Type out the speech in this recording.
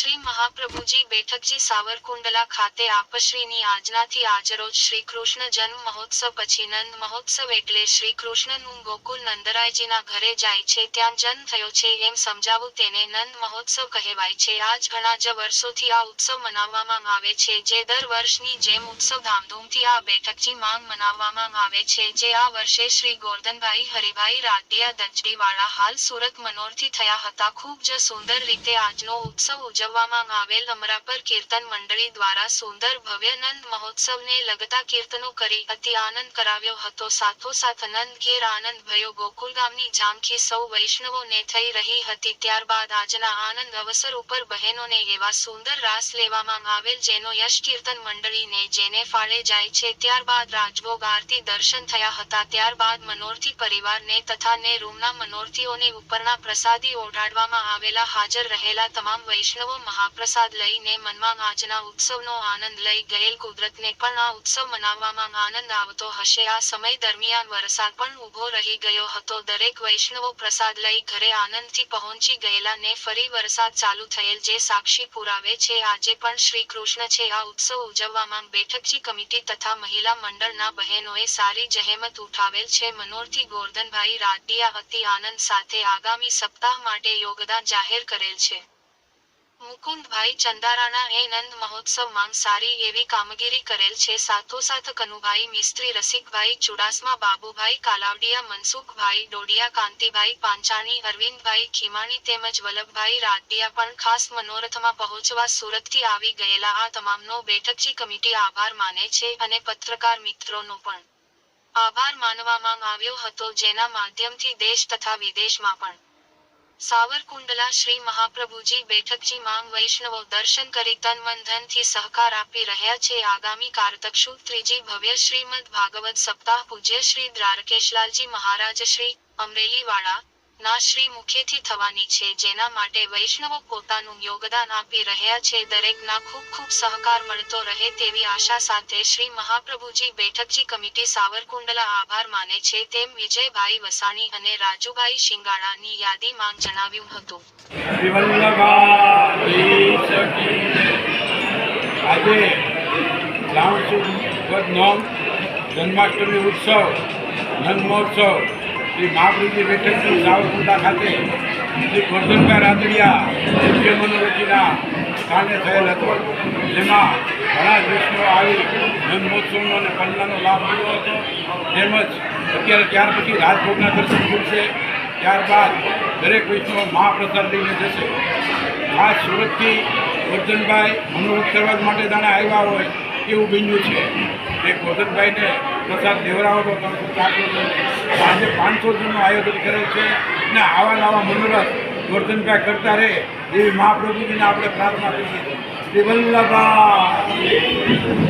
શ્રી મહાપ્રભુજી બેઠકજી સાવરકુંડલા ખાતે આપશ્રીની આજનાથી આજરોજ શ્રી કૃષ્ણ જન્મ મહોત્સવ પછી નંદ મહોત્સવ એટલે શ્રી કૃષ્ણનું ગોકુલ નંદરાયજીના ઘરે જાય છે, ત્યાં જન્મ થયો છે એમ સમજાવું તેને નંદ મહોત્સવ કહેવાય છે. આજ ઘણા જ વર્ષોથી આ ઉત્સવ મનાવવામાં આવે છે, જે દર વર્ષની જેમ ઉત્સવ ધામધૂમથી આ બેઠકજી માંગ મનાવવામાં આવે છે, જે આ વર્ષે શ્રી ગોરધનભાઈ હરિભાઈ રાડિયા દંચડીવાળા હાલ સુરત મનોરથી થયા હતા. ખૂબ જ સુંદર રીતે આજનો ઉત્સવ ઉજવવામાં આવેલ અમરાપર કીર્તન મંડળી દ્વારા સુંદર ભવ્ય મહોત્સવને લગતા કીર્તનો કરી અતિ આનંદ કરાવ્યો હતો. સાથોસાથ આનંદ ઘેર આનંદ ભયો ગોકુલ ગામની ઝાંખી સૌ વૈષ્ણવોને થઈ રહી હતી. ત્યારબાદ આજના આનંદ અવસર ઉપર બહેનોને એવા સુંદર રાસ લેવામાં આવેલ જેનો યશ કીર્તન મંડળીને જેને ફાળે જાય છે. ત્યારબાદ રાજભોગ આરતી દર્શન થયા હતા. ત્યારબાદ મનોરથી પરિવારને તથા ને રૂમના મનોરથીઓને ઉપરના પ્રસાદી ઓઢાડવામાં આવેલા હાજર રહેલા તમામ વૈષ્ણવો મહાપ્રસાદ લઈને મનમાં આજના ઉત્સવનો આનંદ લઈ ગયેલ કુદરતને પણ આ ઉત્સવ મનાવવામાં આનંદ આવતો હશે. આ સમય દરમિયાન વરસાદ પણ ઊભો રહી ગયો હતો. દરેક વૈષ્ણવો પ્રસાદ લઈ ઘરે આનંદથી પહોંચી ગયેલા ને ફરી વરસાદ ચાલુ થયેલ જે સાક્ષી પુરાવે છે. આજે પણ શ્રી કૃષ્ણ છે. આ ઉત્સવ ઉજવવામાં બેઠકજી કમિટી તથા મહિલા મંડળના બહેનોએ સારી જહેમત ઉઠાવેલ છે. મનોરથી ગોરધનભાઈ રાડિયા અતિ આનંદ સાથે આગામી સપ્તાહ માટે યોગદાન જાહેર કરેલ છે. મુકુંદભાઈ ચંદારાના એ નંદ મહોત્સવમાં સારી એવી કામગીરી કરેલ છે. સાથોસાથ કનુભાઈ, મિસ્ત્રી રસિકભાઈ, ચુડાસમા બાબુભાઈ, કાલાવડિયા, મનસુખભાઈ, ડોડિયા, કાંતિભાઈ પાંચાણી અરવિંદભાઈ, ખીમાણી તેમજ વલ્લભભાઈ રાડિયા પણ ખાસ મનોરથમાં પહોંચવા સુરતથી આવી ગયેલા. આ તમામનો બેઠકજી કમિટી આભાર માને છે અને પત્રકાર મિત્રોનો પણ આભાર માનવામાં આવ્યો હતો, જેના માધ્યમથી દેશ તથા વિદેશમાં પણ. સાવરકુંડલા શ્રી મહાપ્રભુજી બેઠકજી માંગ વૈષ્ણવો દર્શન કરી તન મન ધનથી સહકાર આપી રહ્યા છે. આગામી કારતક શુદ ત્રીજી ભવ્ય શ્રીમદ ભાગવત સપ્તાહ પૂજ્ય શ્રી દ્વારકેશલાલજી મહારાજ શ્રી અમરેલીવાળા ના શ્રી મુખેથી થવાની છે, જેના માટે વૈષ્ણવો પોતાનું યોગદાન આપી રહ્યા છે. દરેકના ખૂબ ખૂબ સહકાર મળતો રહે તેવી આશા સાથે શ્રી મહાપ્રભુજી બેઠકજી કમિટી સાવરકુંડલા આભાર માને છે. તેમ વિજયભાઈ વસાણી અને રાજુભાઈ શિંગાળાની યાદીમાં જણાવ્યું હતું. આજે જન્માષ્ટમી ઉત્સવ નંદ મહોત્સવ શ્રી મહાપ્રભુજી બેઠકજી સાવરકુંડા ખાતે શ્રી ગોરધનભાઈ રાદડિયા મુખ્ય મનોરજીના સ્થાને થયેલ હતો. જેમાં ઘણા દેશો આવી જન્મોત્સવનો અને પલ્લાનો લાભ મળ્યો હતો. તેમજ અત્યારે ત્યાર પછી રાજભોગના દર્શન કરશે ત્યારબાદ દરેક વૈષ્ણવ મહાપ્રસાદ લઈને જશે. આ સુરતથી ગોરધનભાઈ મનોરથ કરવા માટે જાણે આવ્યા હોય એવું બન્યું છે. એ ગોરધનભાઈને પ્રસાદ દેવરાવો તો તમે આજે પાંચસો જણનું આયોજન કરેલ છે અને આવા નવા મનોરથ ગોરધનભાઈ કરતા રહે એવી મહાપ્રભુજીને આપણે પ્રાર્થના કરીએ શ્રી વલ્લભા